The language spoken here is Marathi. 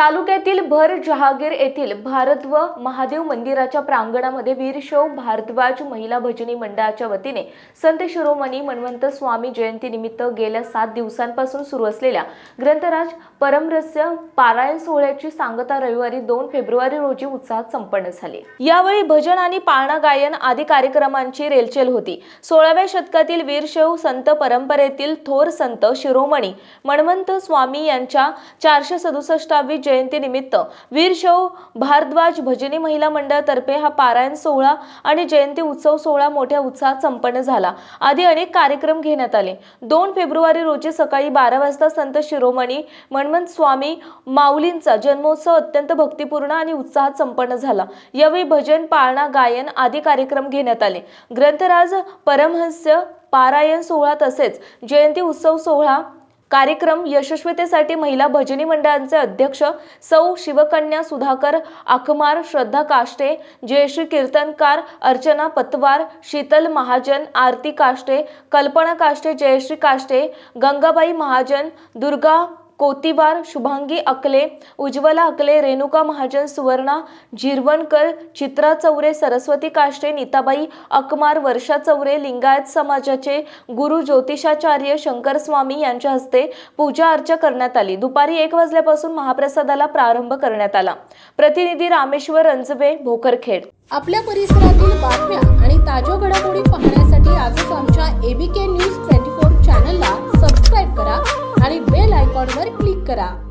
तालुक्यातील भर जहागीर येथील भारत व महादेव मंदिराच्या प्रांगणामध्ये वीरशैव भारद्वाज महिला भजनी मंडळाच्या वतीने संत शिरोमणी मनवंत स्वामी जयंतीनिमित्त गेल्या सात दिवसांपासून सुरू असलेल्या ग्रंथराज परमरस्य पारायण सोहळ्याची सांगता रविवारी दोन फेब्रुवारी रोजी उत्साहात संपन्न झाली. यावेळी भजन आणि पाळणा गायन आदी कार्यक्रमांची रेलचेल होती. सोळाव्या शतकातील वीरशैव संत परंपरेतील थोर संत शिरोमणी मनवंत स्वामी यांच्या चारशे सदुसष्टावी जयंतीनिमित्त वीरशौ भारद्वाज भजनी महिला मंडळातर्फे हा पारायण सोहळा आणि जयंती उत्सव सोहळा मोठ्या उत्साहात संपन्न झाला. आधी अनेक कार्यक्रम घेण्यात आले. दोन फेब्रुवारी रोजी सकाळी बारा वाजता संत शिरोमणी मनमंत स्वामी माऊलींचा जन्मोत्सव अत्यंत भक्तिपूर्ण आणि उत्साहात संपन्न झाला. यावेळी भजन पाळणा गायन आदी कार्यक्रम घेण्यात आले. ग्रंथराज परमहंस्य पारायण सोहळा तसेच जयंती उत्सव सोहळा कार्यक्रम यशस्वीतेसाठी महिला भजनी मंडळांचे अध्यक्ष सौ शिवकन्या सुधाकर आखमार श्रद्धा काष्टे जयश्री कीर्तनकार अर्चना पतवार शीतल महाजन आरती काष्टे कल्पना काष्टे जयश्री काष्टे गंगाबाई महाजन दुर्गा कोतिवार शुभांगी अकले उज्ज्वला अकले रेणुका महाजन सुवर्णा जिरवणकर चित्रा चौरे सरस्वती काष्टे नीताबाई अकमार वर्षा चौरे लिंगायत समाजाचे गुरु ज्योतिषाचार्य शंकर स्वामी यांच्या हस्ते पूजा अर्चा करण्यात आली. दुपारी एक वाजल्यापासून महाप्रसादाला प्रारंभ करण्यात आला. प्रतिनिधी रामेश्वर रंजवे भोकरखेड. आपल्या परिसरातील बातम्या आणि ताज्या घडामोडी रेकॉर्डवर क्लिक करा.